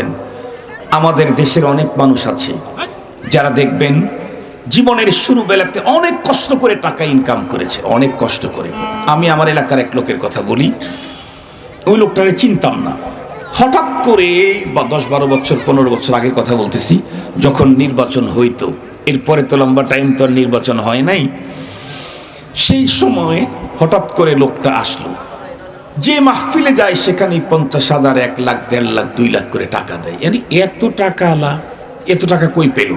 করবেন আমাদের দেশের অনেক মানুষ আছে যারা দেখবেন জীবনের শুরু বেলাতে অনেক কষ্ট করে টাকা ইনকাম করেছে, অনেক কষ্ট করে। আমি আমার এলাকার এক লোকের কথা বলি, ওই লোকটাকে চিনতাম না। হঠাৎ করে বা দশ বারো বছর, পনেরো বছর আগের কথা বলতেছি, যখন নির্বাচন হইতো, এরপরে তো লম্বা টাইম তো আর নির্বাচন হয় নাই, সেই সময় হঠাৎ করে লোকটা আসলো। যে মাহফিলে যায় সেখানে পঞ্চাশ হাজার, এক লাখ, দেড় লাখ, দুই লাখ করে টাকা দেয়। মানে এত টাকা আলা, এত টাকা কই পেল?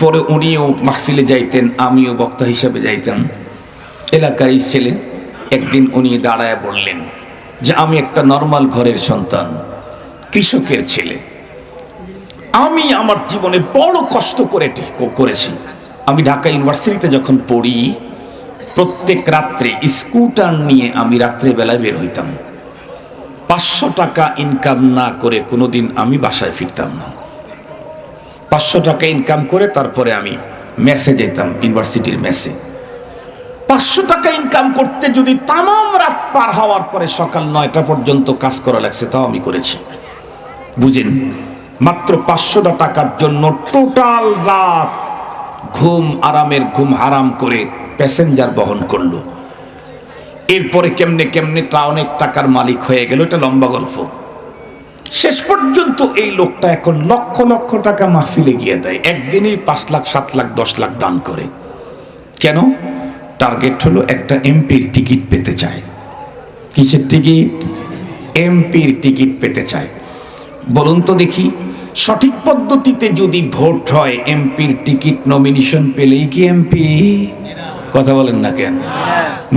পরে উনিও মাহফিলে যাইতেন, আমিও বক্তা হিসাবে যাইতাম। এলাকার এই ছেলে একদিন উনি দাঁড়ায় বললেন যে, আমি একটা নর্মাল ঘরের সন্তান, কৃষকের ছেলে। আমি আমার জীবনে বড় কষ্ট করে করেছি। আমি ঢাকা ইউনিভার্সিটিতে যখন পড়ি প্রত্যেক রাত্রে স্কুটার নিয়ে আমি রাত্রেবেলায় বের হইতাম। পাঁচশো টাকা ইনকাম না করে কোনোদিন আমি বাসায় ফিরতাম না। পাঁচশো টাকা ইনকাম করে তারপরে আমি মেসে যেতাম, ইউনিভার্সিটির মেসে। পাঁচশো টাকা ইনকাম করতে যদি তামাম রাত পার হওয়ার পরে সকাল নয়টা পর্যন্ত কাজ করা লাগছে, তাও আমি করেছি। বুঝেন, মাত্র পাঁচশো টাকার জন্য টোটাল রাত ঘুম, আরামের ঘুম হারাম করে প্যাসেঞ্জার বহন করল। এরপরে কেমনে কেমনে তা অনেক টাকার মালিক হয়ে গেল, এটা লম্বা গল্প। শেষ পর্যন্ত এই লোকটা এখন লক্ষ লক্ষ টাকা মাহফিলে গিয়ে দেয়। একদিনেই পাঁচ লাখ, সাত লাখ, দশ লাখ দান করে। কেন? টার্গেট হলো একটা এমপির টিকিট পেতে চায়। কিসের টিকিট? এমপির টিকিট পেতে চায়। বলুন তো দেখি, সঠিক পদ্ধতিতে যদি ভোট হয়, এমপির টিকিট নমিনেশন পেলেই কি এমপি? কথা বলেন না কেন?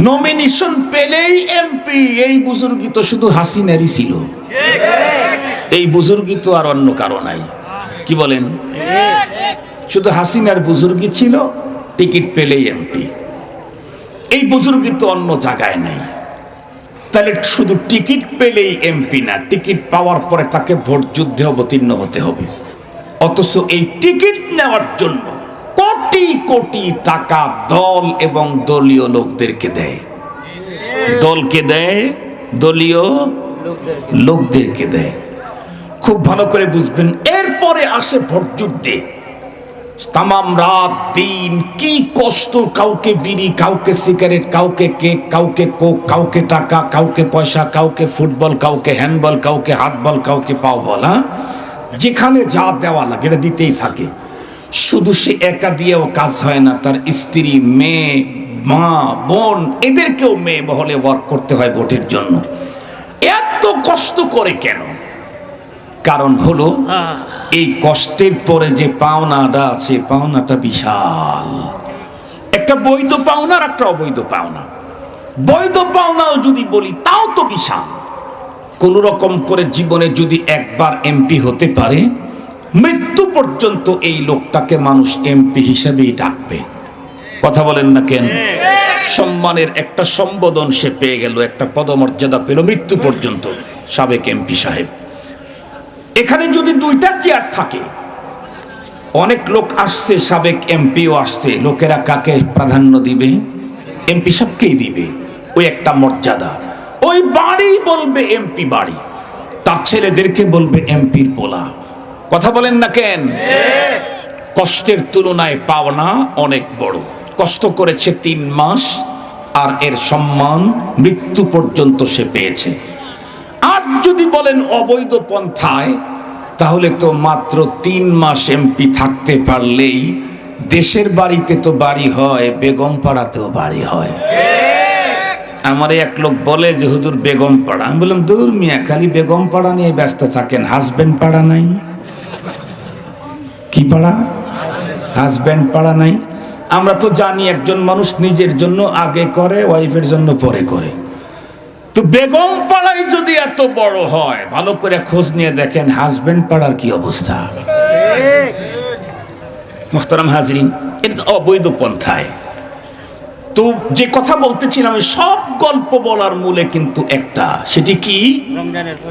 নমিনেশন পেলেই এমপি এই বুজুর্গি তো শুধু হাসিনারই ছিল। এই বুজুর্গি তো আর অন্য কারও নাই। কি বলেন? শুধু হাসিনার বুজুর্গি ছিল, টিকিট পেলেই এমপি এই বুজুর্গি তো অন্য জায়গায় নেই। তাহলে শুধু টিকিট পেলেই এমপি না, টিকিট পাওয়ার পরে তাকে ভোট যুদ্ধে অবতীর্ণ হতে হবে। অথচ এই টিকিট নেওয়ার জন্য কোটি কোটি টাকা দল এবং দলীয় লোকদেরকে দেয়। দলকে দেয়, দলীয় লোকদেরকে দেয়। খুব ভালো করে বুঝবেন, এরপরে আসে ভোট যুদ্ধে। তামাম রাত, দিন, কি কষ্ট কাউকে বিড়ি, কাউকে সিগারেট, কাউকে কেক, কাউকে কোক, কাউকে টাকা, কাউকে পয়সা, কাউকে ফুটবল, কাউকে হ্যান্ডবল, কাউকে হাতবল, কাউকে পাও বল হ্যাঁ? যেখানে যা দেওয়া লাগে, এটা দিতেই থাকে। শুধু সে একা দিয়েও কাজ হয় না তার স্ত্রী মেয়ে মা বোন এদেরকেও মেয়ে মহলে ওয়ার্ক করতে হয় ভোটের জন্য। এত কষ্ট করে কেন? কারণ হলো এই কষ্টের পরে যে পাওনাটা আছে পাওনাটা বিশাল। একটা বৈধ পাওনা আর একটা অবৈধ পাওনা। বৈধ পাওনাও যদি বলি তাও তো বিশাল। কোন রকম করে জীবনে যদি একবার এমপি হতে পারে মৃত্যু পর্যন্ত এই লোকটাকে মানুষ এমপি হিসেবেই ডাকবে। কথা বলেন না কেন? সম্মানের একটা সম্বোধন সে পেয়ে গেল, একটা পদমর্যাদা পেল মৃত্যু পর্যন্ত, সাবেক এমপি সাহেব। এখানে যদি দুইটা চেয়ার থাকে, অনেক লোক আসছে, সাবেক এমপিও আসছে, লোকেরা কাকে প্রাধান্য দিবে? এমপি সবকেই দিবে, ওই একটা মর্যাদা। ওই বাড়ি বলবে এমপি বাড়ি, তার ছেলেদেরকে বলবে এমপির পোলা। কথা বলেন না কেন? কষ্টের তুলনায় পাওনা অনেক বড়। কষ্ট করেছে তিন মাস আর এর সম্মান মৃত্যু পর্যন্ত সে পেয়েছে। আর যদি বলেন অবৈধ পন্থায়, তাহলে তো মাত্র তিন মাস এমপি থাকতে পারলেই দেশের বাড়িতে তো বাড়ি হয় বেগম পাড়াতেও বাড়ি হয়। আমার এক লোক বলে যে, হুজুর বেগম পাড়া আমি বললাম, দূর মিয়া, খালি বেগম পাড়া নিয়ে ব্যস্ত থাকেন হাজবেন্ড পাড়া নাই। কি পাড়া? হাজব্যান্ড পাড়া নাই। আমরা তো জানি একজন মানুষ নিজের জন্য আগে করে ওয়াইফের জন্য পরে করে। তো বেগম পাড়ায় যদি এত বড় হয় ভালো করে খোঁজ নিয়ে দেখেন হাজব্যান্ড পাড়ার কি অবস্থা। মোহতারাম হাজরিন এটা তো অবৈধ পন্থায়। তো যে কথা বলতেছিলাম সব গল্প বলার মূলে কিন্তু একটা। সেটি কি?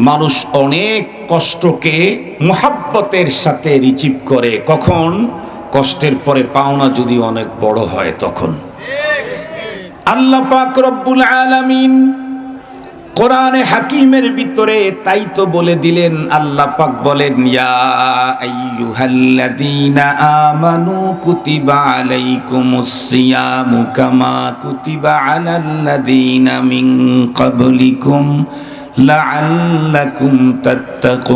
মানুষ অনেক কষ্টকে মোহাব্বতের সাথে রিচিভ করে। কখন? কষ্টের পরে পাওনা যদি অনেক বড় হয় তখন। আল্লাহ পাক রব্বুল আলামিন কোরআনে হাকিমের ভিতরে তাই তো বলে দিলেন, আল্লাহ পাক বলেন, ইয়া আইয়ুহাল্লাযীনা আমানু কুতিবা আলাইকুমুস সিয়ামু কামা কুতিবা আলাল্লাযীনা মিন ক্বাবলিকুম লাআল্লাকুম তাত্তাকুন।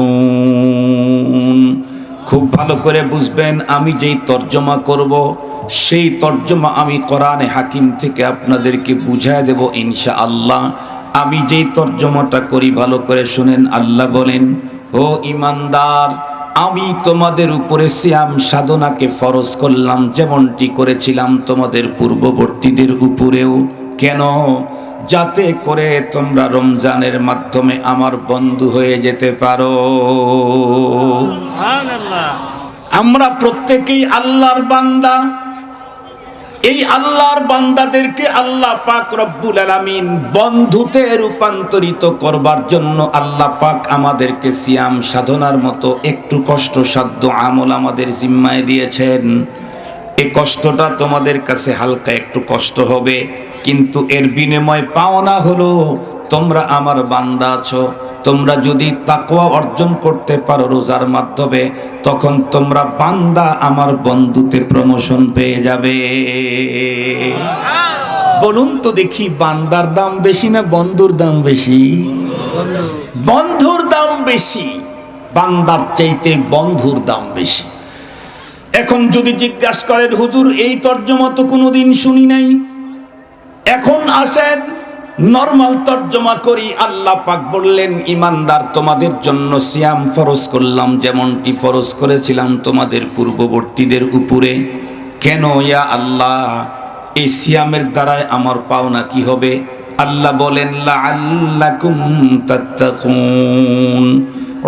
খুব ভালো করে বুঝবেন, আমি যেই তর্জমা করব, সেই তর্জমা আমি কোরআনে হাকিম থেকে আপনাদেরকে বুঝায় দেব ইনশা আল্লাহ আমি যেই তর্জমাটা করি ভালো করে শুনেন আল্লাহ বলেন ও ইমানদার আমি তোমাদের উপরে সিয়াম সাধনাকে ফরজ করলাম যেমনটি করেছিলাম তোমাদের পূর্ববর্তীদের উপরেও। কেন? যাতে করে তোমরা রমজানের মাধ্যমে আমার বন্ধু হয়ে যেতে পারো। আমরা প্রত্যেকেই আল্লাহর বান্দা। এই আল্লাহর বান্দাদেরকে আল্লাহ পাক রব্বুল আলামিন বন্ধুতে রূপান্তরিত করবার জন্য আল্লাহ পাক আমাদেরকে সিয়াম সাধনার মতো একটু কষ্টসাধ্য আমল আমাদের জিম্মায় দিয়েছেন। এই কষ্টটা তোমাদের কাছে হালকা একটু কষ্ট হবে, কিন্তু এর বিনিময় পাওনা হলো তোমরা আমার বান্দা আছো। তোমরা যদি তাকওয়া অর্জন করতে পারো রোজার মাধ্যমে, তখন তোমরা বান্দা আমার বন্ধুতে প্রমোশন পেয়ে যাবে। বলুন তো দেখি, বান্দার দাম বেশি না বন্ধুর দাম বেশি? বন্ধুর দাম বেশি, বান্দার চাইতে বন্ধুর দাম বেশি। এখন যদি জিজ্ঞাসা করেন, হুজুর, এই তর্জমা তো কোনোদিন শুনি নাই? এখন আসেন নর্মাল তর্জমা করি আল্লাহ পাক বললেন, ইমানদার, তোমাদের জন্য সিয়াম ফরজ করলাম, যেমনটি ফরজ করেছিলাম তোমাদের পূর্ববর্তীদের উপরে। কেন ইয়া আল্লাহ? এই সিয়ামের দ্বারায় আমার পাওনা কি হবে? আল্লাহ বলেন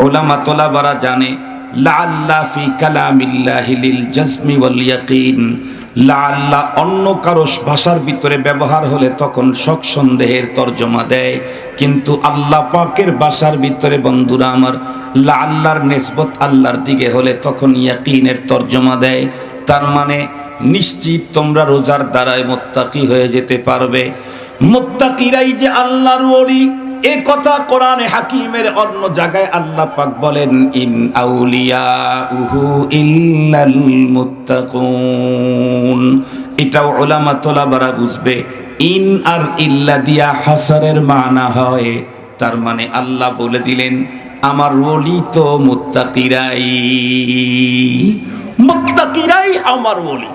ওলামা তোলাবারা জানে লাআল্লা ফি কালামিল্লাহি লিল জাজমি ওয়াল ইয়াকিন। লাআল্লা অন্য কারও ভাষার ভিতরে ব্যবহার হলে তখন শক সন্দেহের তর্জমা দেয়। কিন্তু আল্লাহ পাকের ভাষার ভিতরে বন্ধুরা আমার লাআল্লার নেসবত আল্লাহর দিকে হলে তখন ইয়াকিনের তর্জমা দেয়। তার মানে নিশ্চিত তোমরা রোজার দ্বারায় মোত্তাকি হয়ে যেতে পারবে। মোত্তাকিরাই যে আল্লাহর ওলি এ কথা কোরআনে হাকিমের অন্য জায়গায় আল্লাহ পাক বলেন, ইন আউলিয়া উহু ইল্লাল মুত্তাকুন। এটাও ওলামা তোলাবারা বুঝবে, ইন আর ইল্লা দিয়া হাসারের মানা হয়। তার মানে আল্লাহ বলে দিলেন, আমার ওলি তো মুত্তাকিরাই। মুত্তাকিরাই আমার ওলি।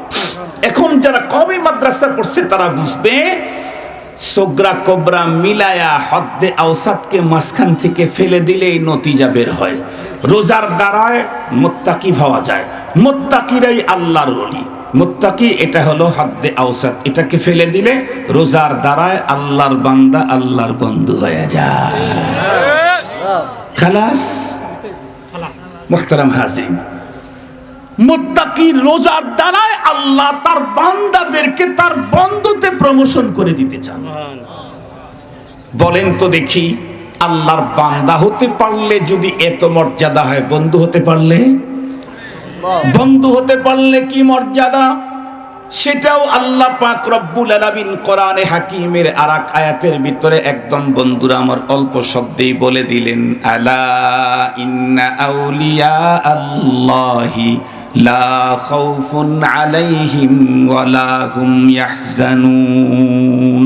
এখন যারা কবি মাদ্রাসা পড়ছে তারা বুঝবে সোগ্রা কোবরা মিলায়া হদ্দে আওসাদকে মাঝখান থেকে ফেলে দিলেই নতিজা বের হয়। রোজার দ্বারায় মোত্তাকি ভাবা যায়। মোত্তাকিরাই আল্লাহর ওলি। মোত্তাকি এটা হলো হদ্দে আওসাদ। এটাকে ফেলে দিলে রোজার দ্বারায় আল্লাহর বান্দা আল্লাহর বন্ধু হয়ে যায়। খালাস। মোহতারাম হাজিম মুত্তাকি রোজার দ্বারায় আল্লাহ তার বান্দাদেরকে তার বন্ধুতে প্রমোশন করে দিতে চান। বলেন তো দেখি, আল্লাহর বান্দা হতে পারলে যদি এত মর্যাদা হয়, বন্ধু হতে পারলে? বন্ধু হতে পারলে কি মর্যাদা? সেটাও আল্লাহ পাক রব্বুল আলামিন কোরআনে হাকিমের আরাক আয়াতের ভিতরে একদম বন্ধুরা আমার অল্প শব্দেই বলে দিলেন, আলা ইন্না আউলিয়া আল্লাহি লা খাউফুন আলাইহিম ওয়ালা হুম ইয়াহজানুন।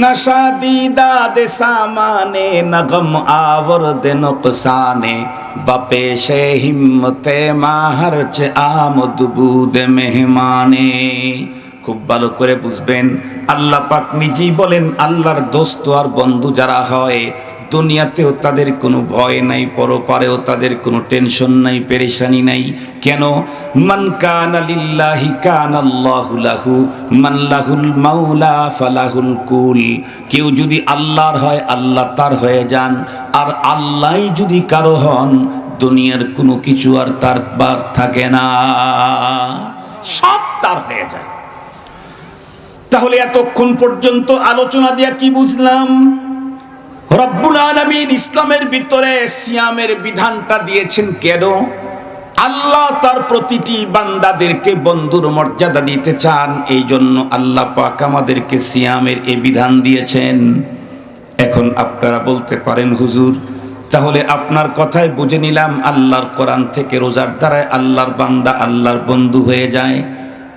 নশা দিদা দে সামানে নগম আবর দে নকসানে। বপেশে হিম্মতে মা হরচ আমদ বুদ মেহমানে। খুব ভালো করে বুঝবেন, আল্লাহ পাক নিজেই বলেন, আল্লাহর দোস্ত আর বন্ধু যারা হয় দুনিয়াতেও তাদের কোনো ভয় নাই, পরপারেও তাদের কোনো টেনশন নাই, পেরেশানি নাই। কেন? মান কান লিল্লাহি কান আল্লাহু লাহু, মান লাহুল মাওলা ফালাহুল কুল। কেউ যদি আল্লাহর হয়, আল্লাহ তার হয়ে যান। আর আল্লাহই যদি কারও হন, দুনিয়ার কোনো কিছু আর তার বাদ থাকে না। সব তার হয়ে যায়। তাহলে এতক্ষণ পর্যন্ত আলোচনা দিয়া কি বুঝলাম? রব্বুল আলমিন ইসলামের ভিতরে সিয়ামের বিধানটা দিয়েছেন কেন? আল্লাহ তার প্রতিটি বান্দাদেরকে বন্ধুর মর্যাদা দিতে চান এই জন্য আল্লাহ পাক আমাদেরকে সিয়ামের এ বিধান দিয়েছেন। এখন আপনারা বলতে পারেন, হুজুর, তাহলে আপনার কথাই বুঝে নিলাম আল্লাহর কোরআন থেকে রোজার দ্বারায় আল্লাহর বান্দা আল্লাহর বন্ধু হয়ে যায়।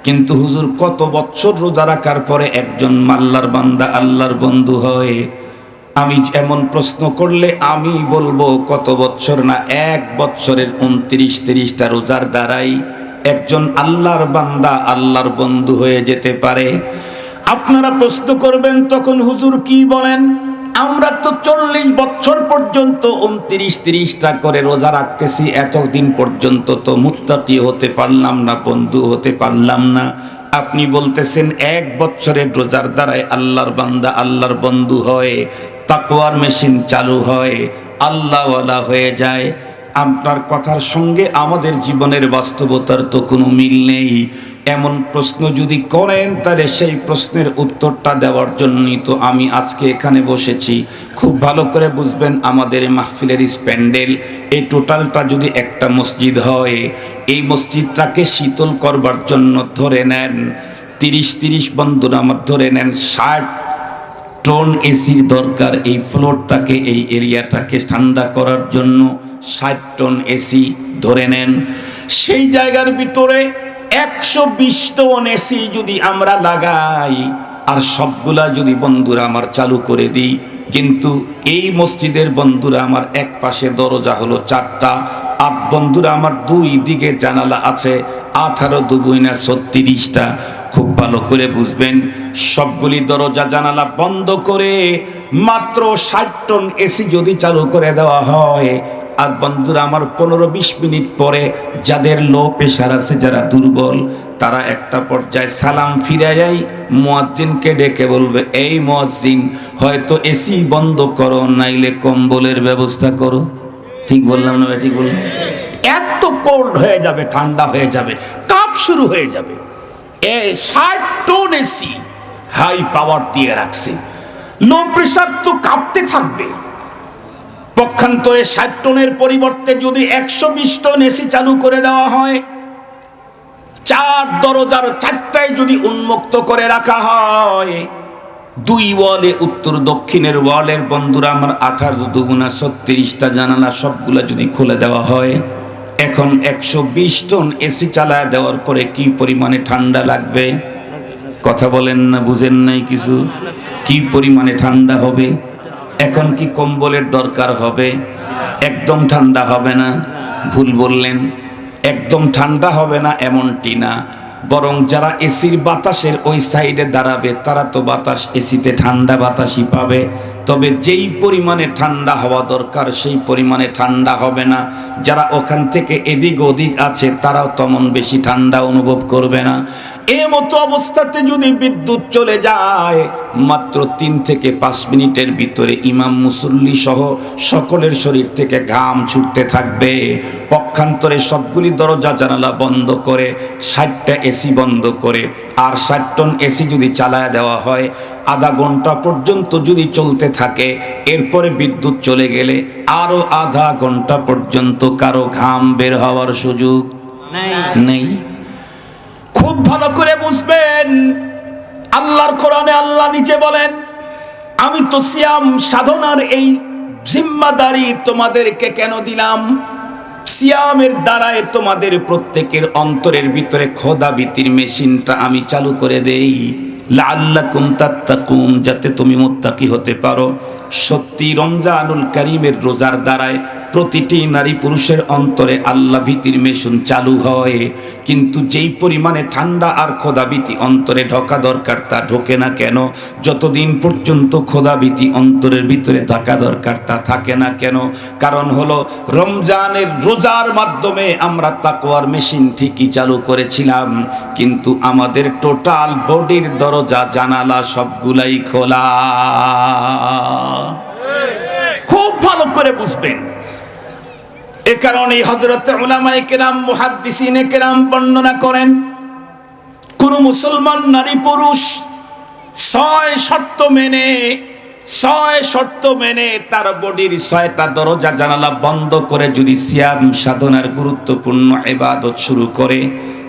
কিন্তু হুজুর, কত বছর রোজা রাখার পরে একজন মাল্লার বান্দা আল্লাহর বন্ধু হয়? আমি এমন প্রশ্ন করলে আমি বলব, কত বছর না এক বছরের উনত্রিশ তিরিশটা রোজার দ্বারাই একজন আল্লাহর বান্দা আল্লাহর বন্ধু হয়ে যেতে পারে। আপনারা প্রশ্ন করবেন, তখন হুজুর কি বলেন? আমরা তো চল্লিশ বছর পর্যন্ত উনত্রিশ তিরিশটা করে রোজা রাখতেছি, এতদিন পর্যন্ত তো মুত্তাকি হতে পারলাম না, বন্ধু হতে পারলাম না। আপনি বলতেছেন, এক বছরের রোজার দ্বারাই আল্লাহর বান্দা আল্লাহর বন্ধু হয়। তাকওয়ার মেশিন চালু হয় আল্লাহওয়ালা হয়ে যায়। আপনার কথার সঙ্গে আমাদের জীবনের বাস্তবতার তো কোনো মিল নেই। এমন প্রশ্ন যদি করেন, তাহলে সেই প্রশ্নের উত্তরটা দেওয়ার জন্যই তো আমি আজকে এখানে বসেছি। খুব ভালো করে বুঝবেন আমাদের মাহফিলের স্প্যান্ডেল। এই টোটালটা যদি একটা মসজিদ হয়, এই মসজিদটাকে শীতল করবার জন্য ধরে নেন, তিরিশ তিরিশ বন্ধুরা আমার ধরে নেন, ষাট টন এসির দরকার এই ফ্লোরটাকে, এই এরিয়াটাকে ঠান্ডা করার জন্য ষাট টন এসি ধরে নেন। সেই জায়গার ভিতরে একশো বিশ টন এসি যদি আমরা লাগাই, আর সবগুলা যদি বন্ধুরা আমার চালু করে দিই, কিন্তু এই মসজিদের বন্ধুরা আমার এক পাশে দরজা হলো চারটা, আর বন্ধুরা আমার দুই দিকে জানালা আছে, আঠারো দুগুইনা ছত্রিশটা। খুব ভালো করে বুঝবেন সবগুলি দরজা জানালা বন্ধ করে মাত্র ষাট টন এসি যদি চালু করে দেওয়া হয়। আর বন্ধুরা, আমার পনেরো বিশ মিনিট পরে যাদের লো প্রেশার আছে, যারা দুর্বল, তারা একটা পর্যায়ে সালাম ফিরে যায় মোয়াজ্জিনকে ডেকে বলবে, এই মোয়াজ্জিন, হয়তো এসি বন্ধ করো, নাইলে কম্বলের ব্যবস্থা করো। ঠিক বললাম না ঠিক বললাম? এত কোল্ড হয়ে যাবে, ঠান্ডা হয়ে যাবে, কাপ শুরু হয়ে যাবে। এ ষাট টন এসি হাই পাওয়ার দিয়ে রাখছে। লো প্রেশার তো কাঁপতে থাকবে। পক্ষান্তরে ষাট টনের পরিবর্তে যদি একশো বিশ টন এসি চালু করে দেওয়া হয়, চার দরজার চারটায় যদি উন্মুক্ত করে রাখা হয়, দুই ওয়ালে উত্তর দক্ষিণের ওয়ালের বন্ধুরা আমার আঠারো দুগুণা ছত্রিশটা জানালা সবগুলা যদি খুলে দেওয়া হয়, এখন একশো বিশ টন এসি চালায় দেওয়ার পরে কি পরিমাণে ঠান্ডা লাগবে? কথা বলেন না, বুঝেন নাই কিছু। কি পরিমাণে ঠান্ডা হবে? এখন কি কম্বলের দরকার হবে? একদম ঠান্ডা হবে না, ভুল বললেন। একদম ঠান্ডা হবে না এমনটি না। বরং যারা এসির বাতাসের ওই সাইডে দাঁড়াবে, তারা তো বাতাস, এসিতে ঠান্ডা বাতাসই পাবে। তবে যেই পরিমাণে ঠান্ডা হওয়া দরকার, সেই পরিমাণে ঠান্ডা হবে না। যারা ওখান থেকে এদিক ওদিক আছে, তারাও তেমন বেশি ঠান্ডা অনুভব করবে না। এ মতো অবস্থাতে যদি বিদ্যুৎ চলে যায় মাত্র তিন থেকে পাঁচ মিনিটের ভিতরে ইমাম মুসল্লি সহ সকলের শরীর থেকে ঘাম ছুটতে থাকবে। পক্ষান্তরে সবগুলি দরজা জানালা বন্ধ করে ষাটটা এসি বন্ধ করে আর ষাট টন এসি যদি চালায় দেওয়া হয় আধা ঘণ্টা পর্যন্ত যদি চলতে থাকে এরপরে বিদ্যুৎ চলে গেলে আরও আধা ঘণ্টা পর্যন্ত কারও ঘাম বের হওয়ার সুযোগ নেই। খুব ভালো করে বুঝবেন। আল্লাহর কোরআনে আল্লাহ নিচে বলেন, আমি তো সিয়াম সাধনার এই জিম্মাদারি তোমাদেরকে কেন দিলাম? সিয়ামের দ্বারায় তোমাদের প্রত্যেকের অন্তরের ভিতরে খোদা ভীতির মেশিনটা আমি চালু করে দেই। লাল্লাকুম তাত্তাকুম যাতে তুমি মোত্তাকি হতে পারো। সত্যি রমজানুল করিমের রোজার দ্বারায় প্রতিটি নারী পুরুষের অন্তরে আল্লাহ ভীতির মেশিন চালু হয়। কিন্তু যেই পরিমাণে ঠান্ডা আর খোদাভীতি অন্তরে ঢোকা দরকার তা ঢোকে না কেন? যতদিন পর্যন্ত খোদাভীতি অন্তরের ভিতরে থাকা দরকার তা থাকে না কেন? কারণ হলো, রমজানের রোজার মাধ্যমে আমরা তাকওয়ার মেশিন ঠিকই চালু করেছিলাম। কিন্তু আমাদের টোটাল বডির দরজা, জানালা সবগুলাই খোলা। খুব ভালো করে বুঝবেন। এ কারণে হজরত উলামায়ে কেরাম মুহাদ্দিসিনে কেরাম বর্ণনা করেন কোন মুসলমান নারী পুরুষ ছয় শর্ত মেনে ছয় শর্ত মেনে তার বডির ছয়টা দরজা জানালা বন্ধ করে যদি সিয়াম সাধনার গুরুত্বপূর্ণ ইবাদত শুরু করে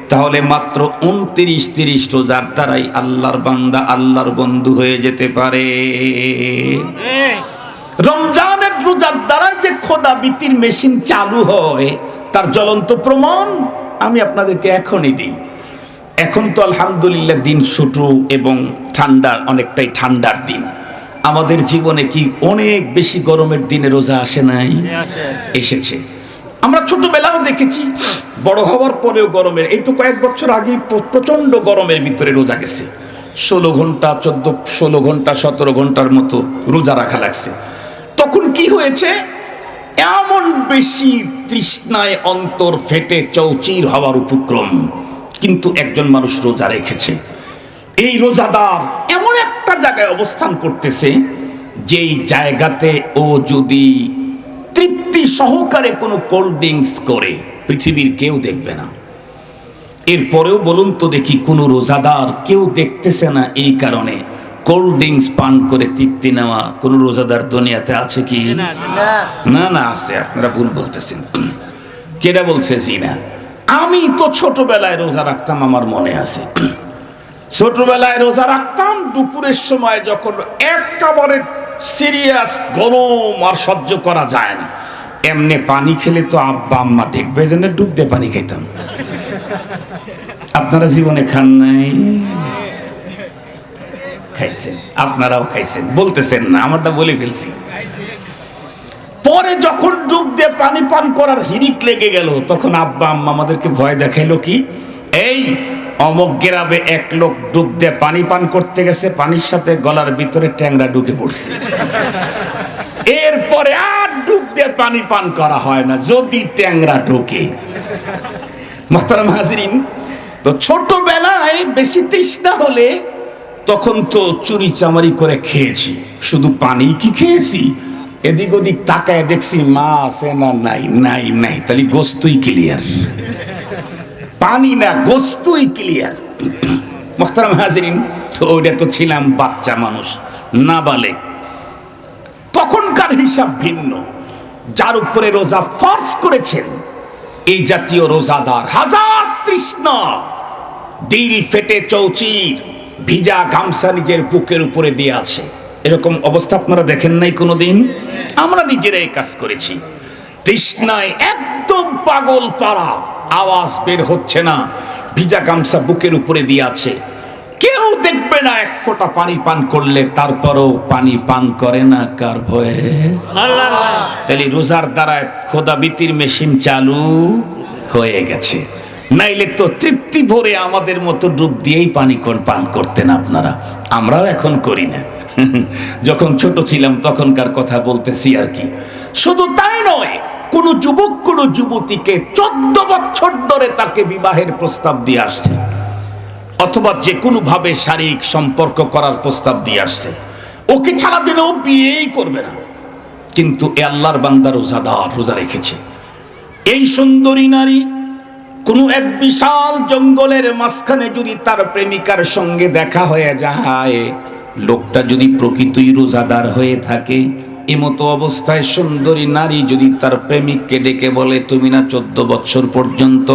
তাহলে মাত্র উনত্রিশ তিরিশ রোজার দ্বারাই আল্লাহর বান্দা আল্লাহর বন্ধু হয়ে যেতে পারে। রমজানের রোজার দ্বারা যে খোদা বিতির মেশিন চালু হয়, তার জ্বলন্ত প্রমাণ আমি আপনাদেরকে এখনই দিই। এখন তো আলহামদুলিল্লাহ দিন ছোট এবং ঠান্ডার, অনেকটাই ঠান্ডার দিন। আমাদের জীবনে কি অনেক বেশি গরমের দিনে রোজা আসে নাই? এসেছে। আমরা ছোটবেলাও দেখেছি, বড় হওয়ার পরেও গরমের, এই তো কয়েক বছর আগে প্রচণ্ড গরমের ভিতরে রোজা গেছে। ষোলো ঘণ্টা, চোদ্দ, ষোলো ঘণ্টা, সতেরো ঘণ্টার মতো রোজা রাখা লাগছে। তখন কি হয়েছে? এমন বেশি তৃষ্ণায় অন্তর ফেটে চৌচির হওয়ার উপক্রম কিন্তু একজন মানুষ রোজা রেখেছে। এই রোজাদার এমন একটা জায়গায় অবস্থান করতেছে, যেই জায়গাতে ও যদি তৃপ্তি সহকারে কোনো কোল্ড ড্রিঙ্কস করে, পৃথিবীর কেউ দেখবে না। এরপরেও বলুন তো দেখি কোনো রোজাদার কেউ দেখতেছে না এই কারণে। কোল্ড ড্রিঙ্কস পান করে তৃপ্তি নেওয়া কোনো রোজাদার দুনিয়াতে আছে কি? না না আছে আপনারা ভুল বলতেছেন। কেডা বলছে জি না আমি তো ছোটবেলায় রোজা রাখতাম আমার মনে আছে। ছোটবেলায় রোজা রাখতাম দুপুরের সময় যখন একেবারে সিরিয়াস গরম আর সহ্য করা যায় না। এমনি পানি খেলে তো আব্বা আম্মা দেখবে জন্য ডুব দিয়ে পানি খাইতাম। আপনারা জীবনে খান নাই? খাইছেন, আপনারাও খাইছেন, বলতেছেন না আমারটা বলে ফেলছি। পরে যখন ডুব দিয়ে পানি পান করার হিরিক লেগে গেল, তখন আব্বা আম্মা আমাদেরকে ভয় দেখাইলো কি, এই অমক গ্রামে এক লোক ডুব দিয়ে পানি পান করতে গেছে, পানির সাথে গলার ভিতরে ট্যাংরা ঢুকে পড়ছে। এরপরে আর ডুব দিয়ে পানি পান করা হয় না, যদি ট্যাংরা ঢোকে। মাস্টারাম হাজরিন, তো ছোটবেলায় বেশি তৃষ্ণা হলে তখন তো চুরি চামারি করে খেয়েছি। শুধু পানি কি খেয়েছি? এদিক ওদিক তাকায় দেখছি মা আছে না নাই নাই নাই। তাহলে গোস্তই ক্লিয়ার পানি না, গোস্তই ক্লিয়ার মোখতারাম হাজরিন, তো ওইটা তো ছিলাম বাচ্চা মানুষ না বালে তখনকার হিসাব ভিন্ন। যার উপরে রোজা ফর্স করেছেন, এই জাতীয় রোজাদার হাজার তৃষ্ণা। দিল ফেটে চৌচির। ভিজা গামছা নিজের বুকের উপরে দিয়ে আছে। এরকম অবস্থা আপনারা দেখেন নাই কোনোদিন? আমরা নিজেরাই কাজ করেছি। তৃষ্ণায় একদম পাগল পাড়া, আওয়াজ বের হচ্ছে না। ভিজা গামছা বুকের উপরে দিয়ে আছে। কেউ দেখবে না এক ফোঁটা পানি পান করলে তারপরও পানি পান করে না কার ভয়ে? তাহলে রোজার দ্বারা খোদাবিতির মেশিন চালু হয়ে গেছে। নাইলে তো তৃপ্তি ভরে আমাদের মতো ডুব দিয়েই পানি কোন পান করতেন আপনারা? আমরাও এখন করি না। যখন ছোট ছিলাম তখনকার কথা বলতেছি আর কি। শুধু তাই নয়, কোন যুবক, কোন যুবতীকে চোদ্দ বছর ধরে তাকে বিবাহের প্রস্তাব দিয়ে আসছে। অথবা যে কোনো ভাবে শারীরিক সম্পর্ক করার প্রস্তাব দিয়ে আসছে। ওকে ছাড়া দিলেও বিয়েই করবে না। কিন্তু এ আল্লাহর বান্দা রোজাদার, রোজা রেখেছে। এই সুন্দরী নারী কোনো এক বিশাল জঙ্গলের মাঝখানে যদি তার প্রেমিকার সঙ্গে দেখা হয়ে যায়, লোকটা যদি প্রকৃতই রোজাদার হয়ে থাকে, এমতো অবস্থায় সুন্দরী নারী যদি তার প্রেমিককে ডেকে বলে, তুমি না চোদ্দ বছর পর্যন্ত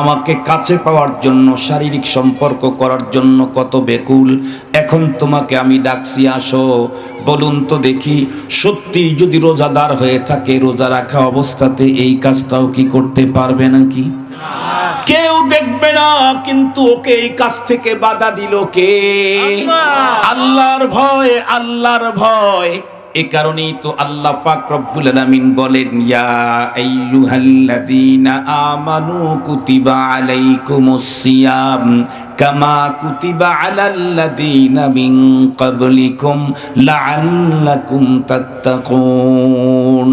আমাকে কাছে পাওয়ার জন্য, শারীরিক সম্পর্ক করার জন্য কত বেকুল, এখন তোমাকে আমি ডাকছি, আসো। বলুন তো দেখি সত্যি যদি রোজাদার হয়ে থাকে, রোজা রাখা অবস্থাতে এই কাজটাও কি করতে পারবে নাকি? কেউ দেখবে না কিন্তু ওকে এই কাজ থেকে বাধা দিল কে? আল্লাহর ভয় আল্লাহর ভয়। এ কারণেই তো আল্লাহ পাক রব্বুল আলামিন বলেন ইয়া আইয়ুহাল্লাযীনা আমানু কুতিবা আলাইকুমুস সিয়াম কামা কুতিবা আলাল্লাযীনা মিন ক্বাবলিকুম লাআল্লাকুম তাত্তাকুন।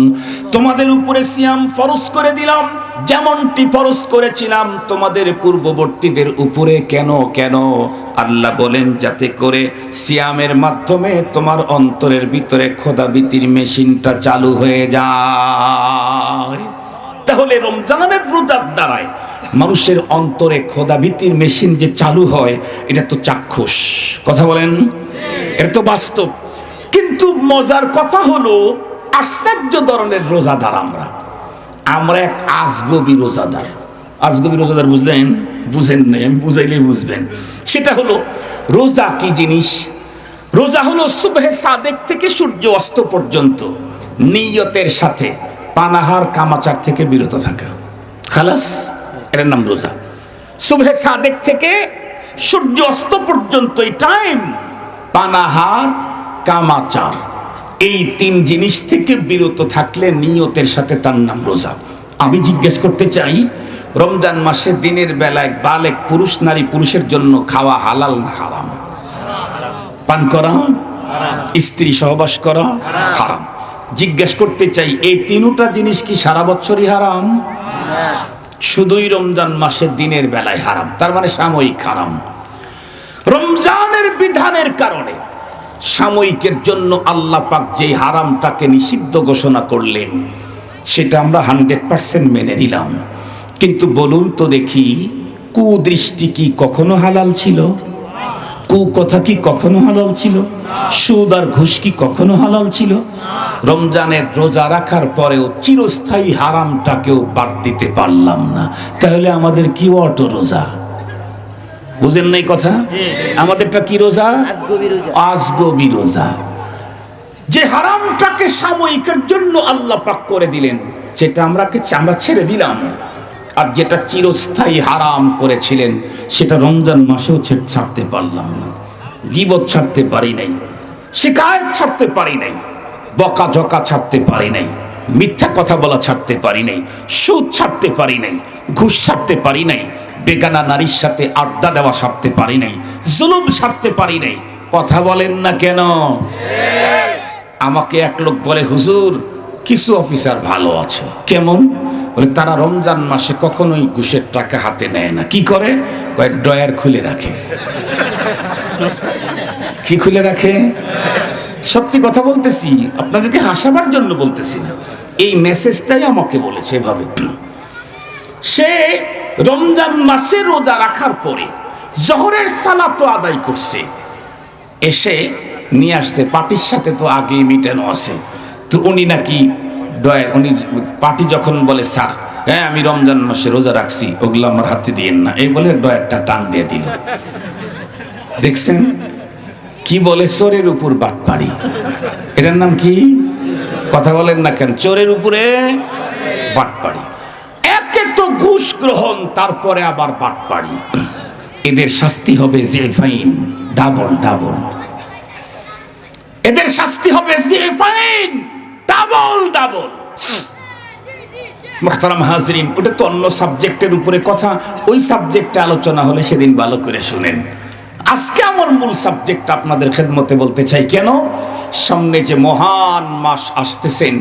তোমাদের উপরে সিয়াম ফরজ করে দিলাম। যেমনটি ফরজ করেছিলাম, তোমাদের পূর্ববর্তীদের উপরে কেন কেন? আল্লাহ বলেন, যাতে করে সিয়ামের মাধ্যমে তোমার অন্তরের ভিতরে খোদাবিতির মেশিনটা চালু হয়ে যায়। তাহলে রমজানের রোজার দ্বারায় মানুষের অন্তরে খোদাবিতির মেশিন যে চালু হয়, এটা তো চাক্ষুষ। কথা বলেন? এটা তো বাস্তব। কিন্তু মজার কথা হলো, আশ্চর্য ধরনের রোজাদার আমরা। আমরা এক আজগবি রোজাদার। আজগবি রোজাদার বুঝলেন? বুঝেন নাই, আমি বুঝাইলেই বুঝবেন। সেটা হলো, রোজা কি জিনিস? রোজা হলো সুবহে সাদেক থেকে সূর্য অস্ত পর্যন্ত নিয়তের সাথে পানাহার, কামাচার থেকে বিরত থাকা। খালাস, এর নাম রোজা। সুবহে সাদেক থেকে সূর্য অস্ত পর্যন্ত এই টাইম পানাহার, কামাচার। এই তিন জিনিস থেকে বিরত থাকলে নিয়তের সাথে তার নাম রোজা। আমি জিজ্ঞেস করতে চাই, রমজান মাসে দিনের বেলায় বালেক পুরুষ, নারী পুরুষের জন্য খাওয়া হালাল না হারাম? পান করা, স্ত্রী সহবাস করা হারাম। জিজ্ঞেস করতে চাই, এই তিনটা জিনিস কি সারা বছরই হারাম? শুধুই রমজান মাসের দিনের বেলায় হারাম, তার মানে সাময়িক হারাম। রমজানের বিধানের কারণে সাময়িকের জন্য আল্লাহ পাক যে হারামটাকে নিষিদ্ধ ঘোষণা করলেন, সেটা আমরা হান্ড্রেড পার্সেন্ট মেনে নিলাম। কিন্তু বলুন তো দেখি, কুদৃষ্টি কি কখনো হালাল ছিল? কু কথা কি কখনো হালাল ছিল? সুদ আর ঘুষ কি কখনো হালাল ছিল? রমজানের রোজা রাখার পরেও চিরস্থায়ী হারামটাকেও বাদ দিতে পারলাম না। তাহলে আমাদের কি অটো রোজা? বুঝেন নাই কথা? আমাদেরটা কি রোজা? আজগবি রোজা। যে হারামটাকে সাময়িকের জন্য আল্লাহ পাক করে দিলেন সেটা আমরা আমরা ছেড়ে দিলাম। আর যেটা চিরস্থায়ী হারাম করেছিলেন সেটা রমজান মাসেও ছেড়ে ছাড়তে পারলাম না। গিবত ছাড়তে পারি নাই। শিকায়ত ছাড়তে পারি নাই। বকা ঝকা ছাড়তে পারি নাই। মিথ্যা কথা বলা ছাড়তে পারি নাই। সুদ ছাড়তে পারি নাই। ঘুষ ছাড়তে পারি নাই। বেগানা নারীর সাথে আড্ডা দেওয়া সারতে পারি নাই, জুলুম সারতে পারি নাই। কথা বলেন না কেন? আমাকে এক লোক বলে, হুজুর, কিছু অফিসার ভালো আছে। কেমন? বলে, তারা রমজান মাসে কখনোই ঘুষের টাকা হাতে নেয় না। কি করে? কয়েক ড্রয়ার খুলে রাখে। কি খুলে রাখে? সত্যি কথা বলতেছি, আপনাদেরকে হাসাবার জন্য বলতেছি না। এই মেসেজটাই আমাকে বলেছে এভাবে। সে রমজান মাসে রোজা রাখার পরে জহরের সালাত আদায় করছে। এসে নিয়ে আসতে পার্টির সাথে তো আগে মিটানো আছে। তো উনি নাকি ডয়ের উনি পার্টি যখন বলে, স্যার হ্যাঁ আমি রমজান মাসে রোজা রাখছি, ওগুলো আমার হাতে দিয়েন না। এই বলে ডয়ারটা টান দিয়ে দিল। দেখছেন? কি বলে? চোরের উপর বাট পাড়ি এটার নাম কি? কথা বলেন না কেন? চোরের উপরে বাট তো ঘুষ গ্রহণ, তারপরে আবার বাট পাড়ি এদের শাস্তি হবে যে ফাইন ডাবল ডাবল। এদের শাস্তি হবে যে ফাইন ডাবল ডাবল। মোহতারাম হাজরিন, ওটা তো অন্য সাবজেক্টের উপরে কথা। ওই সাবজেক্টে আলোচনা হলে সেদিন ভালো করে শুনেন। আজকে আমার মূল সাবজেক্ট আপনাদের খেদমতে বলতে চাই, কেন? সামনে যে মহান মাস আসতেছেন,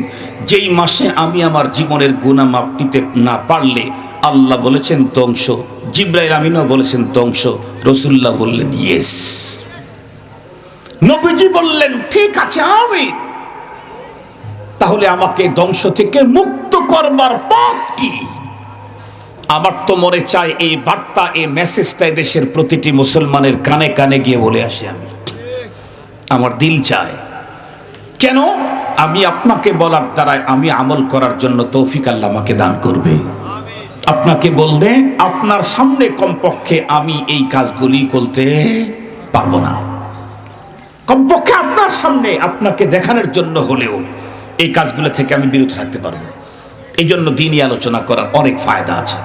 যেই মাসে আমি আমার জীবনের গুণা মাপ নিতে না পারলে আল্লাহ বলেছেন ধ্বংস, জিব্রাইল আমিনও বলেছেন ধ্বংস রসুল্লাহ বললেন ইয়েস নবীজি বললেন, ঠিক আছে, আমি। তাহলে আমাকে ধ্বংস থেকে মুক্ত করবার পথ কি? আমার তো মনে চায় এই বার্তা, এই মেসেজটা দেশের প্রতিটি মুসলমানের কানে কানে গিয়ে বলে আসি আমি। আমার দিল চায়। কেন? আমি আপনাকে বলার দ্বারাই আমি আমল করার জন্য তৌফিক আল্লাহ আমাকে দান করবে। আপনাকে বললে, আপনার সামনে কমপক্ষে আমি এই কাজগুলি করতে পারব না। কমপক্ষে আপনার সামনে আপনাকে দেখানোর জন্য হলেও এই কাজগুলো থেকে আমি বিরত থাকতে পারব। এই জন্য দিনই আলোচনা করার অনেক ফায়দা আছে।